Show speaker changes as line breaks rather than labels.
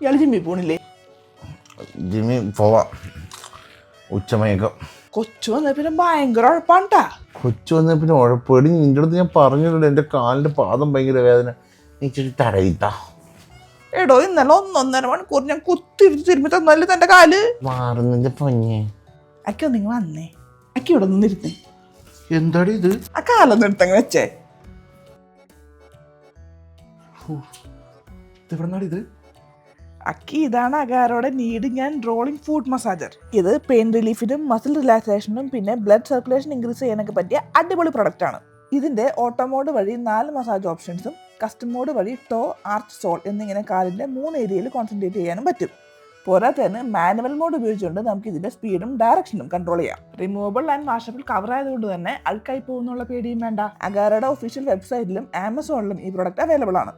ഇയാൾ ജിമ്മി പോണില്ലേ?
ജിമ്മി പോവാ. ഉച്ചമയക്കം.
കൊച്ചു വന്ന പിന്നെ ഭയങ്കര ഉഴപ്പാണ്ടാ
കൊച്ചു വന്ന പിന്നെ ഉഴപ്പേടി. നിന്റെ അടുത്ത് ഞാൻ പറഞ്ഞിട്ടുണ്ട് എന്റെ കാലിന്റെ പാദം ഭയങ്കര വേദന. നീ ഇച്ചിരി
എടോ ഇന്നലെ ഒന്നൊന്നര മണിക്കൂർ ഞാൻ കുത്തിരിച്ച് തിരുമ്പി തന്നല്ലേ തന്റെ കാൽ?
മാറുന്നതിന്റെ പൊന്നെ.
അക്കി നിങ്ങൾ വന്നേ. അക്കി ഇവിടെ നിന്നിരുന്നേ.
എന്താടി ഇത്?
ആ കാലൊന്നും എടുത്തങ്ങ് വെച്ചേ.
എവിടെന്നാടി ഇത്?
അക്കി ഇതാണ് അകാരോടെ നീഡ് ഞാൻ റോളിംഗ് ഫുഡ് മസാജർ ഇത് പെയിൻ റിലീഫിനും മസിൽ റിലാക്സേഷനും പിന്നെ ബ്ലഡ് സർക്കുലേഷൻ ഇൻക്രീസ് ചെയ്യാനൊക്കെ പറ്റിയ അടിപൊളി പ്രൊഡക്റ്റ് ആണ്. ഇതിന്റെ ഓട്ടോ മോഡ് വഴി നാല് മസാജ് ഓപ്ഷൻസും കസ്റ്റം മോഡ് വഴി ടോ ആർച്ച് സോൾ എന്നിങ്ങനെ കാലിന്റെ മൂന്ന് ഏരിയയിൽ കോൺസെൻട്രേറ്റ് ചെയ്യാനും പറ്റും. പോരാതെ തന്നെ മാനുവൽ മോഡ് ഉപയോഗിച്ചുകൊണ്ട് നമുക്ക് ഇതിന്റെ സ്പീഡും ഡയറക്ഷനും കൺട്രോൾ ചെയ്യാം. റിമൂവബിൾ ആൻഡ് വാഷബിൾ കവർ ആയതുകൊണ്ട് തന്നെ അഴുക്കായി പോകുന്നുള്ള പേടിയും വേണ്ട. അഗാരയുടെ ഒഫീഷ്യൽ വെബ്സൈറ്റിലും ആമസോണിലും ഈ പ്രൊഡക്റ്റ് അവൈലബിൾ ആണ്.